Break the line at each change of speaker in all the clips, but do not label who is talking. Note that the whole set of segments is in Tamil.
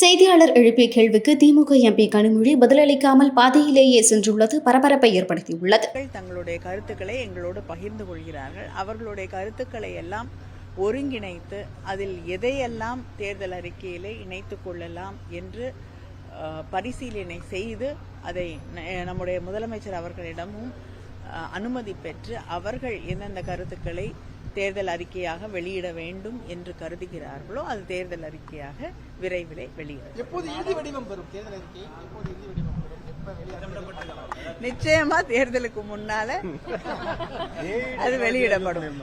செய்தியாளர் எழுப்பிய கேள்விக்கு திமுக எம்பி கனிமொழி பதிலளிக்காமல் பாதையிலேயே சென்றுள்ளது பரபரப்பை ஏற்படுத்தியுள்ளது.
தங்களுடைய கருத்துக்களை எங்களோடு பகிர்ந்து கொள்கிறார்கள். அவர்களுடைய கருத்துக்களை எல்லாம் ஒருங்கிணைத்து அதில் எதையெல்லாம் தேர்தல் அறிக்கையிலே இணைத்துக் கொள்ளலாம் என்று பரிசீலனை செய்து அதை நம்முடைய முதலமைச்சர் அவர்களிடமும் அனுமதி பெற்று அவர்கள் எந்தெந்த கருத்துக்களை தேர்தல் அறிக்கையாக வெளியிட வேண்டும் என்று கருதுகிறார்களோ அது தேர்தல் அறிக்கையாக விரைவிலே வெளியிடும்
எப்போது இறுதி வடிவம் பெறும்? தேர்தல் அறிக்கை எப்போது இறுதி வடிவம் பெறும்? எப்ப வெளியாக
நிச்சயமா தேர்தலுக்கு முன்னால அது வெளியிடப்படும்?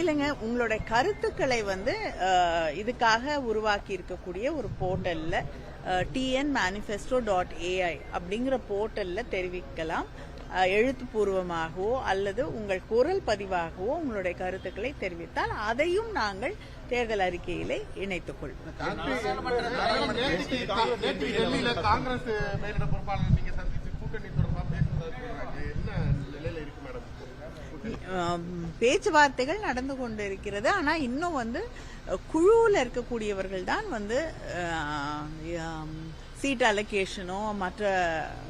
இல்லைங்க உங்களுடைய கருத்துக்களை வந்து இதுக்காக உருவாக்கி இருக்கக்கூடிய ஒரு போர்ட்டல்ல டிஎன் மேனிஃபெஸ்டோ டாட் ஏஐ அப்படிங்கிற போர்ட்டல்ல தெரிவிக்கலாம். எழுத்துப்பூர்வமாகவோ அல்லது உங்கள் குரல் பதிவாகவோ உங்களுடைய கருத்துக்களை தெரிவித்தால் அதையும் நாங்கள் தேர்தல் அறிக்கையிலே இணைத்துக் கொள்வோம்.
காங்கிரஸ் மேலிட பொறுப்பாளர் நீங்க சந்திச்சு கூட்டணி
பேச்சுவார்த்தைகள் நடந்து கொண்டு இருக்கிறது ஆனா இன்னும் வந்து குழுவுல இருக்கக்கூடியவர்கள் தான் வந்து சீட் அலோகேஷனோ மற்ற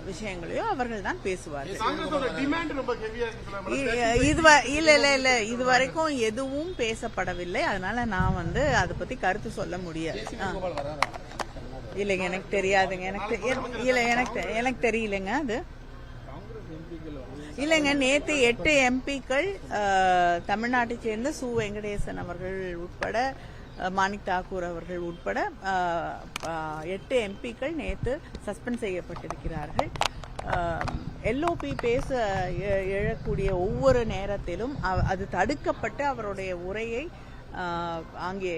விஷயங்களையோ அவர்கள் தான் பேசுவார்கள்.
காங்கிரஸோட டிமாண்ட் ரொம்ப ஹெவியா இருக்கு சொல்ல
இ- இது வ- இல்ல இல்ல இல்ல. இது வரைக்கும் எதுவும் பேசப்படவில்லை. அதனால நான் வந்து அதை பத்தி கருத்து சொல்ல முடியாது. இல்லைங்க எனக்கு தெரியாதுங்க. எனக்கு இல்ல எனக்கு எனக்கு தெரியலங்க அது. இல்லைங்க நேத்து எட்டு எம்பிக்கள் தமிழ்நாட்டை சேர்ந்த சு. வெங்கடேசன் அவர்கள் உட்பட மாணிக் தாக்கூர் அவர்கள் உட்பட எட்டு எம்பிக்கள் நேற்று சஸ்பெண்ட் செய்யப்பட்டிருக்கிறார்கள். எல்ஓபி பேச எழக்கூடிய ஒவ்வொரு நேரத்திலும் அது தடுக்கப்பட்டு அவருடைய உரையை அங்கே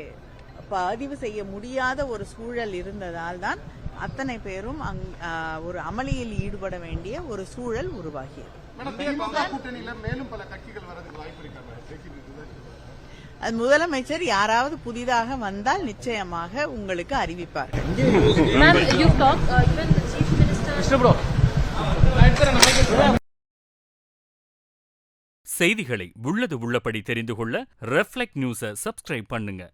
பதிவு செய்ய முடியாத ஒரு சூழல் இருந்ததால் தான் அத்தனை பேரும் அங் ஒரு அமளியில் ஈடுபட வேண்டிய ஒரு சூழல் உருவாகியது.
மேலும் பல கட்சிகள் வரதுக்கு வாய்ப்பு இருக்கா
அது முதலமைச்சர் யாராவது புதிதாக வந்தால் நிச்சயமாக உங்களுக்கு அறிவிப்பார்கள்
talk uh.
செய்திகளை உள்ளது உள்ளபடி தெரிந்து கொள்ள ரெஃப்ளெக்ட் நியூஸை சப்ஸ்கிரைப் பண்ணுங்க